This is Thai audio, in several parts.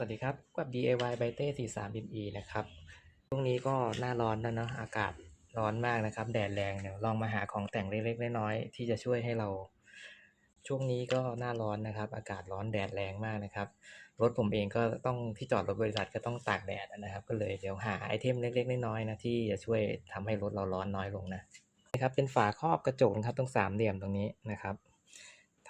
วัสดีครับกับ DIY b y t e 43 ME นะครับช่วงนี้ก็หน้าร้อนแล้วเนาะอากาศร้อนมากนะครับ แดดแรงเดี๋ยลองมาหาของแต่งเล็กๆน้อยๆที่จะช่วยให้เรา ช่วงนี้ก็หน้าร้อนนะครับ อากาศร้อนแดดแรงมากนะครับ รถผมเองก็ต้องที่จอดรถบริษัทก็ต้องตากแดดนะครับ ก็เลยเดี๋ยวหาไอเทมเล็กๆน้อยๆนะที่จะช่วยทำให้รถเราร้อนน้อยลงนะนะครับเป็นฝาครอบกระจกนะครับตรงสามเหลี่ยมตรงนี้นะครับ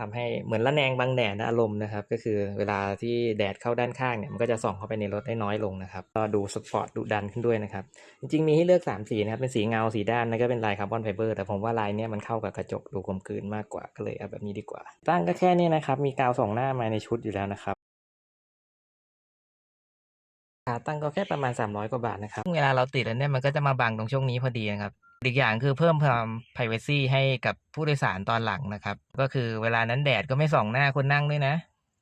ทำให้เหมือนละแนงบังแดดนะอารมณ์นะครับ ก็คือเวลาที่แดดเข้าด้านข้างเนี่ยมันก็จะส่องเข้าไปในรถได้น้อยลงนะครับ ก็ดูสปอร์ตดูดันขึ้นด้วยนะครับ จริงๆมีให้เลือก 3 สีนะครับ เป็นสีเงาสีด้านแล้วก็เป็นลายคาร์บอนไฟเบอร์แต่ผมว่าลายเนี้ยมันเข้ากับกระจกดูกลมกลืนมากกว่าก็เลยเอาแบบนี้ดีกว่า ตั้งก็แค่นี้นะครับ มีกาวสองหน้ามาในชุดอยู่แล้วนะครับขาตั้งก็แค่ประมาณ 300 กว่าบาทนะครับเวลาเราติดแล้วเนี่ยมันก็จะมาบังตรงช่วงนี้พอดีนะครับ อีกอย่างคือเพิ่มความ privacy ให้กับผู้โดยสารตอนหลังนะครับ ก็คือเวลานั้นแดดก็ไม่ส่องหน้าคนนั่งด้วยนะ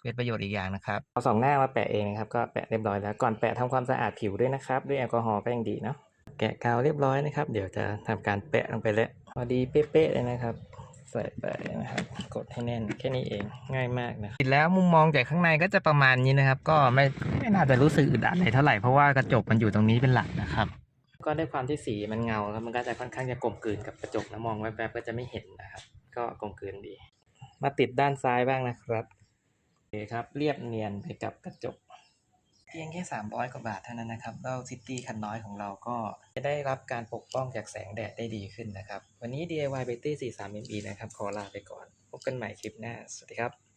เป็นประโยชน์อีกอย่างนะครับเอาสองหน้ามาแปะเองนะครับก็แปะเรียบร้อยแล้วก่อนแปะทำความสะอาดผิวด้วยนะครับด้วยแอลกอฮอล์ก็ยังดีเนาะแกะกาวเรียบร้อยนะครับ เดี๋ยวจะทำการแปะลงไปแล้วพอดีเป๊ะๆเลยนะครับใส่ไปนะครับ กดให้แน่นแค่นี้เองง่ายมากนะติดแล้วมุมมองจากข้างในก็จะประมาณนี้นะครับ ก็ไม่ไม่น่าจะรู้สึกอึดอัดอะไรเท่าไหร่เพราะว่ากระจกมันอยู่ตรงนี้เป็นหลักนะครับ ก็ด้วยความที่สีมันเงาครับมันก็จะค่อนข้างจะกลมกลืนกับกระจกนะมองแวบๆก็จะไม่เห็นนะครับ ก็กลมกลืนดี มาติดด้านซ้ายบ้างนะครับโอเคครับ เรียบเนียนไปกับกระจก เพียงแค่ 300 กว่าบาทเท่านั้นนะครับแล้วซิตี้คันน้อยของเราก็จะได้รับการปกป้องจากแสงแดดได้ดีขึ้นนะครับ วันนี้ DIY Betty 43 ME นะครับ ขอลาไปก่อน พบกันใหม่คลิปหน้า สวัสดีครับ